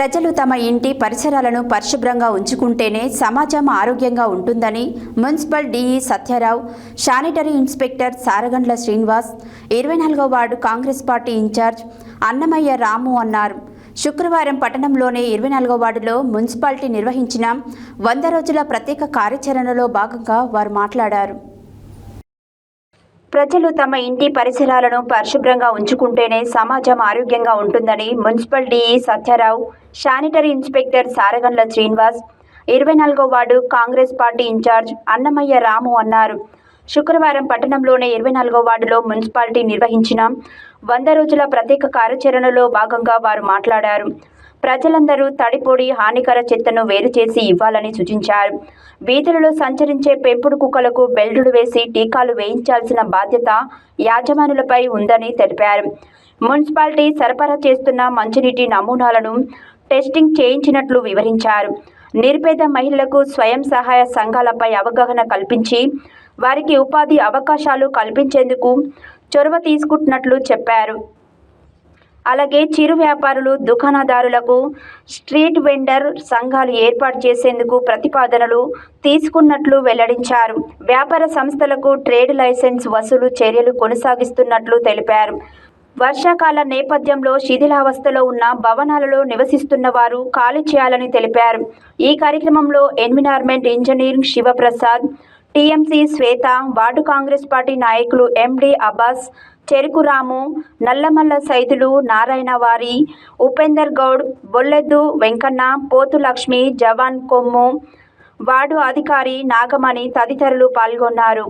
ప్రజలు తమ ఇంటి పరిసరాలను పరిశుభ్రంగా ఉంచుకుంటేనే సమాజం ఆరోగ్యంగా ఉంటుందని municipal DE Satyarao sanitary inspector Saragandla Srinivas ఇరవై నాలుగో ward Congress party incharge Annamayya Ramu అన్నారు. శుక్రవారం పట్టణంలోని ఇరవై నాలుగో వార్డులో మున్సిపాలిటీ నిర్వహించిన వంద రోజుల ప్రత్యేక కార్యాచరణలో భాగంగా వారు మాట్లాడారు. ప్రజలు తమ ఇంటి పరిసరాలను పరిశుభ్రంగా ఉంచుకుంటేనే సమాజం ఆరోగ్యంగా ఉంటుందని municipal DE Satyarao sanitary inspector Saragandla Srinivas ఇరవై నాలుగో ward Congress party incharge Annamayya Ramu అన్నారు. శుక్రవారం పట్టణంలోని ఇరవై నాలుగో వార్డులో మున్సిపాలిటీ నిర్వహించిన వంద రోజుల ప్రత్యేక కార్యాచరణలో భాగంగా వారు మాట్లాడారు. ప్రజలందరూ తడిపొడి హానికర చెత్తను వేరు చేసి ఇవ్వాలని సూచించారు. వీధులలో సంచరించే పెంపుడు కుక్కలకు బెల్టులు వేసి టీకాలు వేయించాల్సిన బాధ్యత యాజమానులపై ఉందని తెలిపారు. మున్సిపాలిటీ సరఫరా చేస్తున్న మంచినీటి నమూనాలను టెస్టింగ్ చేయించినట్లు వివరించారు. నిరుపేద మహిళలకు స్వయం సహాయ సంఘాలపై అవగాహన కల్పించి వారికి ఉపాధి అవకాశాలు కల్పించేందుకు చొరవ తీసుకుంటున్నట్లు చెప్పారు. అలాగే చిరు వ్యాపారులు దుకాణదారులకు స్ట్రీట్ వెండర్ సంఘాలు ఏర్పాటు చేసేందుకు ప్రతిపాదనలు తీసుకున్నట్లు వెల్లడించారు. వ్యాపార సంస్థలకు ట్రేడ్ లైసెన్స్ వసూలు చర్యలు కొనసాగిస్తున్నట్లు తెలిపారు. వర్షాకాల నేపథ్యంలో శిథిలావస్థలో ఉన్న భవనాలలో నివసిస్తున్న వారు ఖాళీ చేయాలని తెలిపారు. ఈ కార్యక్రమంలో environment engineering Sivaprasad TMC Swetha ward Congress party నాయకులు ఎండి అబ్బాస్ చెరుకురాము నల్లమల్ల సైదులు నారాయణ వారి ఉపేందర్ గౌడ్ బొల్లెద్దు వెంకన్న పోతు లక్ష్మి జవాన్ కొమ్ము వార్డు అధికారి నాగమణి తదితరులు పాల్గొన్నారు.